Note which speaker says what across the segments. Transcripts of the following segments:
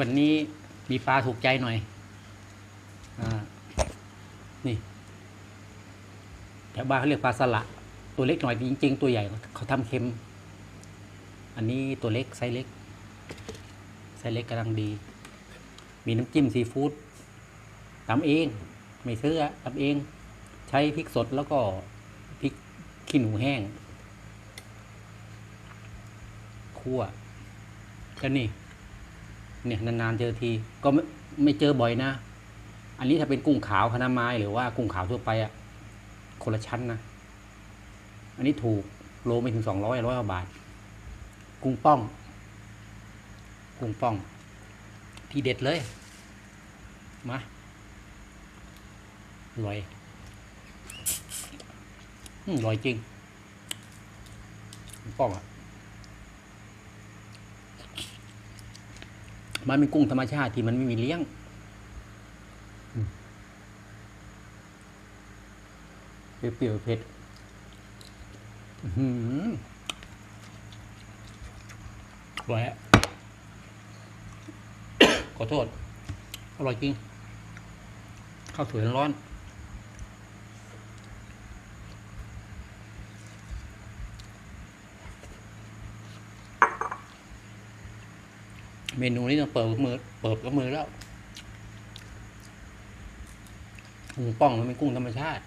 Speaker 1: วันนี้มีปลาถูกใจหน่อยอนี่แถวบ้านเขาเรียกปลาสละ ตัวเล็กหน่อยจริง ๆ ตัวใหญ่เขาทำเค็ม อันนี้ตัวเล็กไซส์เล็กไซส์เล็กกำลังดี มีน้ำจิ้มซีฟู้ดทำเอง ไม่ซื้อทำเอง ใช้พริกสดแล้วก็พริกขี้หนูแห้ง คั่วก็นี่ เนี่ยนานๆเจอทีก็ไม่ไม่เจอบ่อยนะ อันนี้ถ้าเป็นกุ้งขาวคณะไม้หรือว่ากุ้งขาวทั่วไปอะคนละชั้นนะ อันนี้ถูกโลไม่ถึงสองร้อยร้อยกว่าบาท กุ้งป้อง กุ้งป้อง ที่เด็ดเลย มาอร่อยอืมอร่อยจริง ป้องอะ มันเป็นกุ้งธรรมชาติที่มันไม่มีเลี้ยงอืมเปรี้ยวๆเผ็ดอื้อหืออร่อยฮะขอโทษ อร่อยจริง ข้าวสวยร้อน เมนูนี้ต้องเปิดกับมือ เปิดกับมือแล้วกุ้งป้องมันเป็นกุ้งธรรมชาติ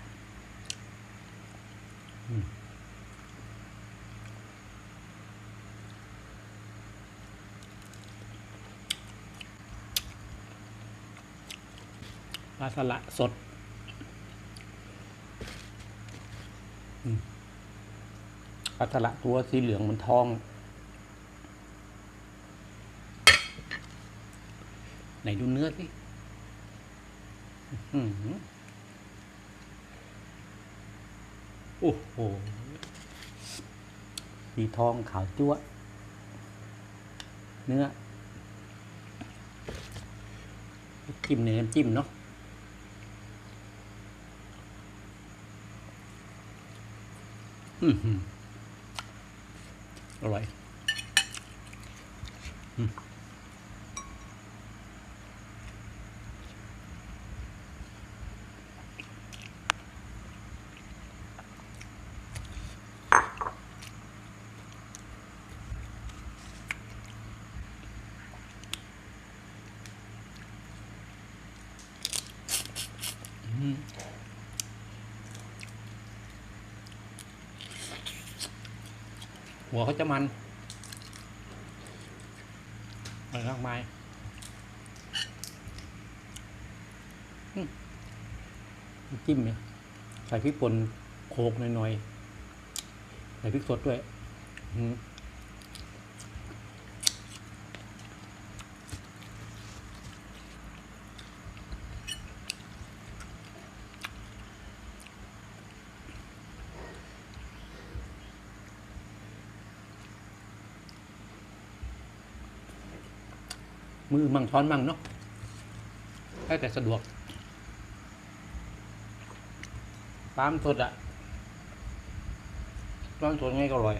Speaker 1: ปลาสละสดปลาสละตัวสีเหลืองเหมือนทอง ไหนดูเนื้อสิอือหือโอ้โห สีทองขาวจั๊วเนื้อ จิ้มในน้ำจิ้มเนาะอือหืออร่อย หัวเขาจะมันมันมากมายจิ้มเนี่ยใส่พริกป่นโขกหน่อยๆ ใส่พริกสดด้วย อืม มือมั่งช้อนมั่งเนาะให้แต่สะดวกปามสดอะปามสดไงก็อร่อย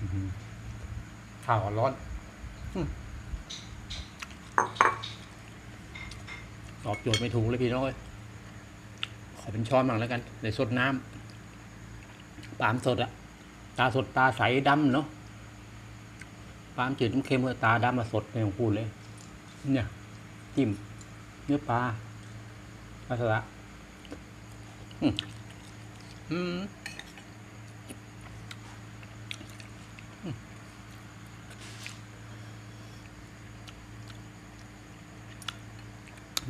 Speaker 1: อื้อหือข้าวร้อนอืมตอบโจทย์ไม่ถูกเลยพี่น้องเอ้ยขอเป็นช้อนมั่งแล้วกันเดี๋ยวสดน้ำปามสดอะ ตาสดตาใสดำเนาะปลามจืดน้ำเค็มเอตาดำมาสดในของพูดเลย เนี่ยจิ้มเนื้อปลาปลาสละอืม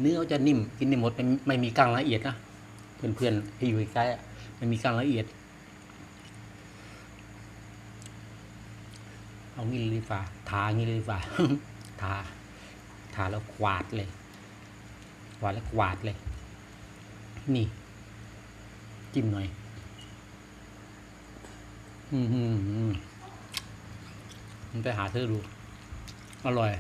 Speaker 1: เนื้อจะนิ่มกินได้หมดไม่มีกลางละเอียดนะเพื่อนๆที่อยู่ใกล้ไม่มีกลางละเอียด เอางี้เลยดีกว่าทางี้เลยดีกว่าทาทาแล้วกวาดเลยกวาดแล้วกวาดเลย นี่ จิ้มหน่อยอืมอืมอืมมันไปหาซื้อดู อร่อย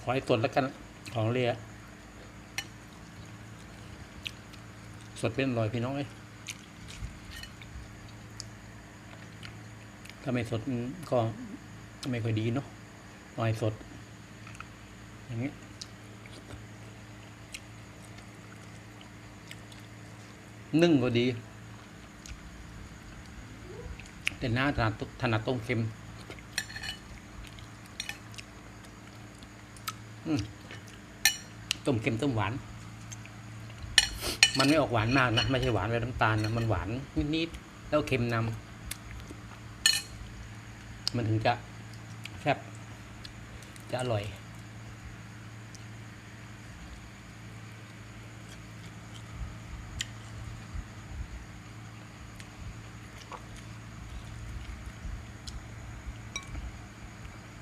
Speaker 1: ขอให้ตรวจแล้วกันของเรีย สดเป็นอร่อยพี่น้องเอ้ยถ้าไม่สดก็ไม่ค่อยดีเนาะหอยสด อย่างนี้นึ่งก็ดี แต่หน้าถนัดถนัดต้มเค็มต้มเค็มต้มหวาน มันไม่ออกหวานมากนะ ไม่ใช่หวานแบบน้ำตาลนะ มันหวานนิดๆแล้วเค็มนำมันถึงจะแซ่บจะอร่อย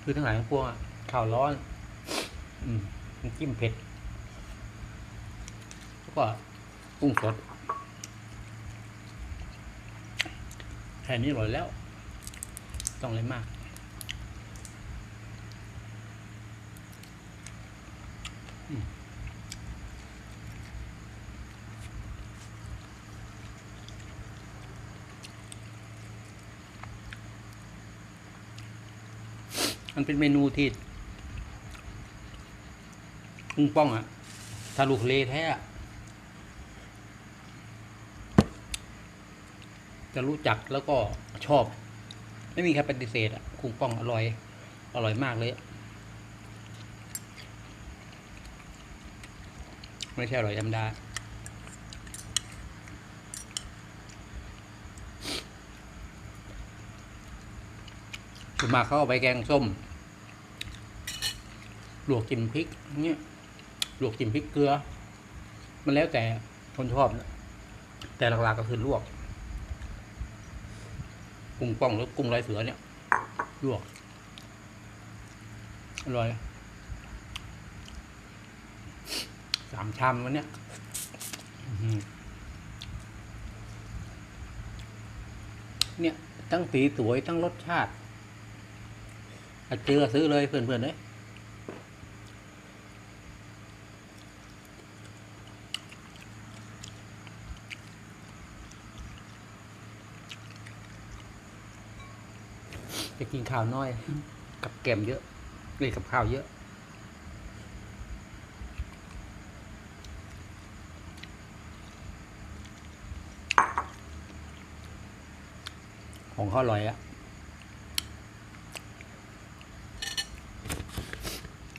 Speaker 1: คือทั้งหลายทั้งปวงข้าวร้อน อืมจิ้มเผ็ด แล้วก็ กุ้งสดแค่นี้อร่อยแล้ว ต้องอะไรมาก มันเป็นเมนูที่กุ้งป้องอะถ้าลูกทะเลแท้อะ จะรู้จักแล้วก็ชอบ ไม่มีใครปฏิเสธอะกุ้งป้องอร่อย อร่อยมากเลยไม่ใช่อร่อยธรรมดาส่วนมากเขาเอาไปแกงส้ม ลวกจิ้มพริกเนี่ยลวกจิ้มพริกเกลือ มันแล้วแต่คนชอบนะแต่หลักๆก็คือลวก กุ้งป้องหรือกุ้งลายเสือเนี่ยลวกอร่อยสามชามวันเนี้ยเนี่ย ทั้งสีสวยทั้งรสชาติถ้าเจอซื้อเลยเพื่อนๆเลย จะกินข้าวน้อย กับแกมเยอะเลยกับข้าวเยอะ ของเขาอร่อยอะ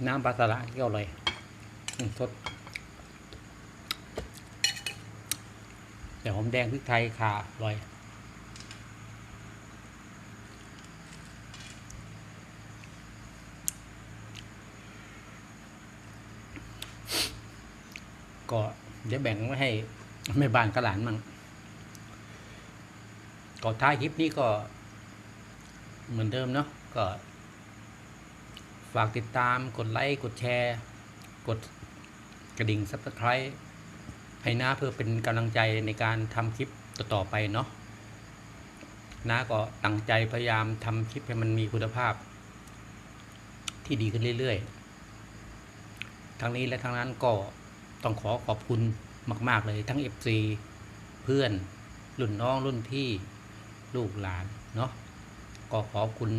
Speaker 1: น้ำปลาสละก็อร่อยสดแต่หอมแดงพริกไทยขาอร่อย ก็เดี๋ยวแบ่งไว้ให้แม่บ้านกระหลานมั่งก็ท้ายคลิปนี้ก็เหมือนเดิมเนาะก็ ฝากติดตามกดไลค์กดแชร์ กดกระดิ่ง Subscribe ให้น้าเพื่อเป็นกำลังใจในการทำคลิปต่อๆไปเนาะน้าก็ตั้งใจพยายามทำคลิปให้มันมีคุณภาพ ที่ดีขึ้นเรื่อยๆ ทั้งนี้และทั้งนั้นก็ ต้องขอขอบคุณมาก ๆ เลยทั้ง FC เพื่อนรุ่นน้องรุ่นพี่ลูกหลานเนาะก็ขอบคุณ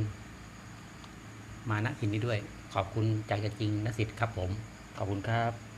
Speaker 1: มาณที่นี้ด้วย ขอบคุณใจจริงนะสิทธิ์ครับผม ขอบคุณครับ